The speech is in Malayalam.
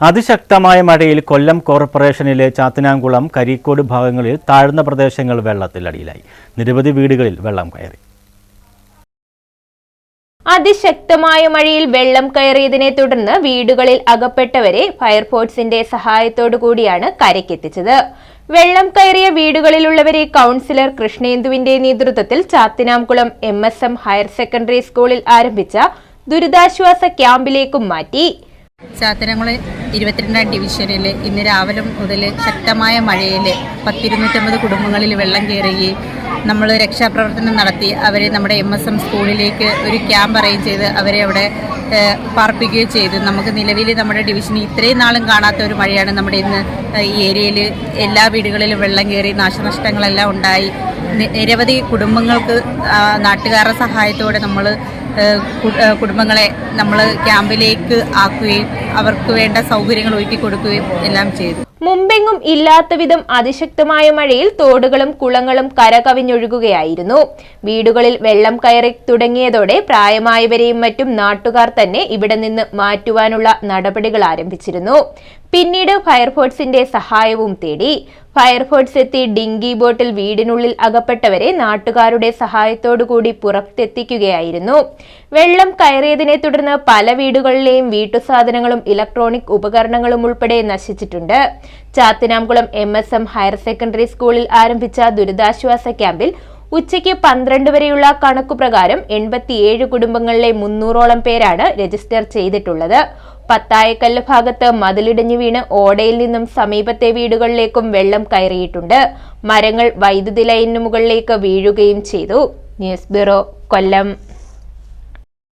അതിശക്തമായ മഴയിൽ കൊല്ലം കോർപ്പറേഷനിലെ ചാത്തനാംകുളം കരിക്കോട് ഭാഗങ്ങളിൽ താഴ്ന്ന പ്രദേശങ്ങൾ വെള്ളത്തിലടിയിലായി നിരവധി വീടുകളിൽ വെള്ളം കയറി. അതിശക്തമായ മഴയിൽ വെള്ളം കയറിയതിനെ തുടർന്ന് വീടുകളിൽ അകപ്പെട്ടവരെ ഫയർഫോഴ്സിന്റെ സഹായത്തോടു കൂടിയാണ് കരയ്ക്കെത്തിച്ചത്. വെള്ളം കയറിയ വീടുകളിലുള്ളവരെ കൗൺസിലർ കൃഷ്ണേന്ദുവിന്റെ നേതൃത്വത്തിൽ Chathinamkulam M S M higher secondary സ്കൂളിൽ ആരംഭിച്ച ദുരിതാശ്വാസ ക്യാമ്പിലേക്കും മാറ്റി. ചാത്തനകുളം ഇരുപത്തിരണ്ടാം ഡിവിഷനിൽ ഇന്ന് രാവിലെ മുതൽ ശക്തമായ മഴയിൽ പത്തിരുന്നൂറ്റമ്പത് കുടുംബങ്ങളിൽ വെള്ളം കയറുകയും നമ്മൾ രക്ഷാപ്രവർത്തനം നടത്തി അവരെ നമ്മുടെ എം എസ് എം സ്കൂളിലേക്ക് ഒരു ക്യാമ്പ് അറേഞ്ച് ചെയ്ത് അവരെ അവിടെ പാർപ്പിക്കുകയും ചെയ്തു. നമുക്ക് നിലവിൽ നമ്മുടെ ഡിവിഷനിൽ ഇത്രയും നാളും കാണാത്ത ഒരു മഴയാണ് നമ്മുടെ ഇന്ന് ഈ ഏരിയയിൽ എല്ലാ വീടുകളിലും വെള്ളം കയറി നാശനഷ്ടങ്ങളെല്ലാം ഉണ്ടായി. നിരവധി കുടുംബങ്ങൾക്ക് നാട്ടുകാരുടെ സഹായത്തോടെ നമ്മൾ കുടുംബങ്ങളെ നമ്മൾ ക്യാമ്പിലേക്ക് ആക്കുകയും അവർക്ക് വേണ്ട സൗകര്യങ്ങൾ ഒരുക്കി കൊടുക്കുകയും എല്ലാം ചെയ്തു. മുമ്പെങ്ങും ഇല്ലാത്ത വിധം അതിശക്തമായ മഴയിൽ തോടുകളും കുളങ്ങളും കരകവിഞ്ഞൊഴുകുകയായിരുന്നു. വീടുകളിൽ വെള്ളം കയറി തുടങ്ങിയതോടെ പ്രായമായവരെയും മറ്റും നാട്ടുകാർ തന്നെ ഇവിടെ നിന്ന് മാറ്റുവാനുള്ള നടപടികൾ ആരംഭിച്ചിരുന്നു. പിന്നീട് ഫയർഫോഴ്സിന്റെ സഹായവും തേടി. ഫയർഫോഴ്സ് എത്തി ഡിങ്കി ബോട്ടിൽ വീടിനുള്ളിൽ അകപ്പെട്ടവരെ നാട്ടുകാരുടെ സഹായത്തോടുകൂടി പുറത്തെത്തിക്കുകയായിരുന്നു. വെള്ളം കയറിയതിനെ തുടർന്ന് പല വീടുകളിലെയും വീട്ടുസാധനങ്ങളും ഇലക്ട്രോണിക് ഉപകരണങ്ങളും ഉൾപ്പെടെ നശിച്ചിട്ടുണ്ട്. ചാത്തിനാംകുളം എം ഹയർ സെക്കൻഡറി സ്കൂളിൽ ആരംഭിച്ച ദുരിതാശ്വാസ ക്യാമ്പിൽ ഉച്ചയ്ക്ക് പന്ത്രണ്ട് വരെയുള്ള കണക്കുപ്രകാരം എൺപത്തിയേഴ് കുടുംബങ്ങളിലെ മുന്നൂറോളം പേരാണ് രജിസ്റ്റർ ചെയ്തിട്ടുള്ളത്. പത്തായക്കല്ല് ഭാഗത്ത് മതിലിടിഞ്ഞു വീണ് ഓടയിൽ നിന്നും സമീപത്തെ വീടുകളിലേക്കും വെള്ളം കയറിയിട്ടുണ്ട്. മരങ്ങൾ വൈദ്യുതി ലൈനിന് മുകളിലേക്ക് വീഴുകയും ചെയ്തു. News bureau Kollam.